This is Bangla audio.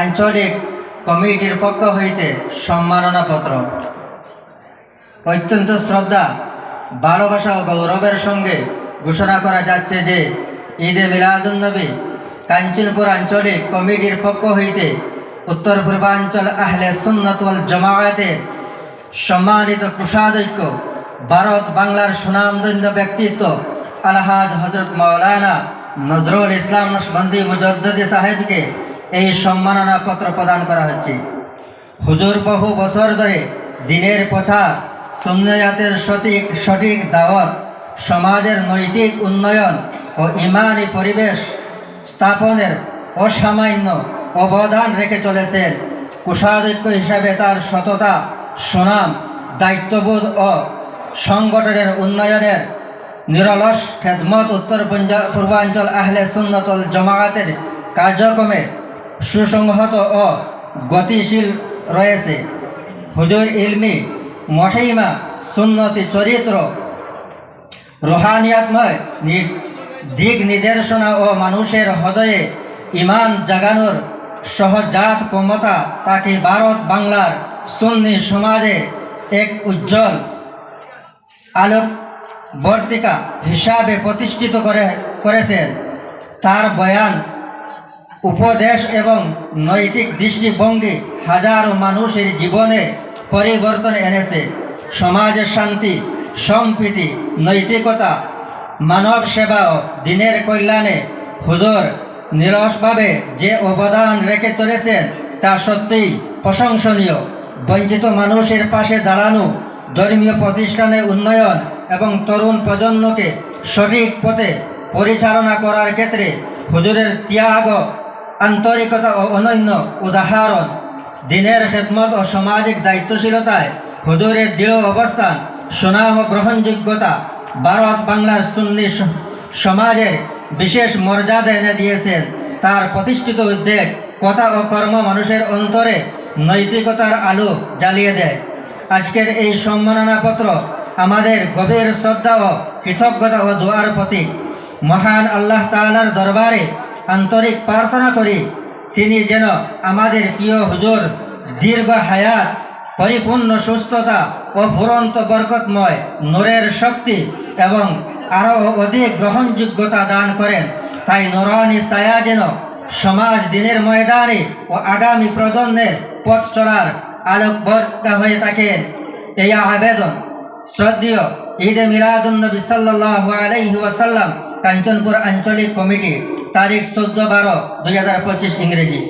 আঞ্চলিক কমিটির পক্ষ হইতে সম্মাননা পত্র অত্যন্ত শ্রদ্ধা, ভালোবাসা ও গৌরবের সঙ্গে ঘোষণা করা যাচ্ছে যে ঈদে মিলাদুন্নবী কাঞ্চনপুর আঞ্চলিক কমিটির পক্ষ হইতে উত্তর পূর্বাঞ্চল আহলে সুন্নত ওয়াল জামায়াতের সম্মানিত কুষাধ্যক্ষ, ভারত বাংলার সুনামদন্য ব্যক্তিত্ব আলহাজ হজরত মৌলানা নজরুল ইসলাম নসবন্দি মুজদ্দি সাহেবকে এই সম্মাননা পত্র প্রদান করা হচ্ছে। হুজুর বহু বছর ধরে দিনের প্রচার সুন্নয়াতের সঠিক সঠিক দাওয়াত, সমাজের নৈতিক উন্নয়ন ও ইমানি পরিবেশ স্থাপনের অসামান্য অবদান রেখে চলেছেন। কোষাধ্যক্ষ হিসাবে তার সততা, সুনাম, দায়িত্ববোধ ও সংগঠনের উন্নয়নের নিরলস খেদমত উত্তর পূর্বাঞ্চল আহলে সুন্নতল জমায়াতের কার্যক্রমে সুসংহত ও গতিশীল রয়েছে। হুজুর ইলমি মহিমা সুন্নতি চরিত্র রোহানিয়াতময় দিক নির্দেশনা ও মানুষের হৃদয়ে ইমান জাগানোর সহজাত ক্ষমতা তাকে ভারত বাংলার সুন্নি সমাজে এক উজ্জ্বল আলোক বর্তিকা হিসাবে প্রতিষ্ঠিত করে করেছেন। তার বয়ান উপদেশ এবং নৈতিক দৃষ্টিভঙ্গি হাজারো মানুষের জীবনে পরিবর্তন এনেছে। সমাজের শান্তি, সম্প্রীতি, নৈতিকতা, মানব সেবা ও দিনের কল্যাণে হুজুর নিরসভাবে যে অবদান রেখে চলেছেন তা সত্যিই প্রশংসনীয়। বঞ্চিত মানুষের পাশে দাঁড়ানো, ধর্মীয় প্রতিষ্ঠানের উন্নয়ন এবং তরুণ প্রজন্মকে সঠিক পথে পরিচালনা করার ক্ষেত্রে হুজুরের ত্যাগ আন্তরিকতা ও অনন্য উদাহরণ দিনের খেদমত ও সামাজিক দায়িত্বশীলতায় হুজুরের দৃঢ় অবস্থান সুনাম ও গ্রহণযোগ্যতা ভারত বাংলার সুন্নি সমাজের বিশেষ মর্যাদা এনে দিয়েছেন তার প্রতিষ্ঠিত উদ্বেগ কথা ও কর্ম মানুষের অন্তরে নৈতিকতার আলো জ্বালিয়ে দেয় আজকের এই সম্মাননাপত্র আমাদের গভীর শ্রদ্ধা ও কৃতজ্ঞতা ও দোয়ার প্রতীক মহান আল্লাহ তাআলার দরবারে আন্তরিক প্রার্থনা করি, তিনি যেন আমাদের প্রিয় হুজুর দীর্ঘ হায়াত, পরিপূর্ণ সুস্থতা ও ফুরন্ত বরকতময় নূরের শক্তি এবং আরও অধিক গ্রহণযোগ্যতা দান করেন। তাই নোরানি ছায়া যেন সমাজ দিনের ময়দানে ও আগামী প্রজন্মের পথ চলার আলোকবর্তা হয়ে থাকেন এই আবেদন শ্রদ্ধেয় ঈদে মিলাদুন্নবী সাল্লাল্লাহু আলাইহি ওয়াসাল্লাম কাঞ্চনপুর আঞ্চলিক কমিটি তারিখ চোদ্দ বারো দুই হাজার পঁচিশ ইংরেজি।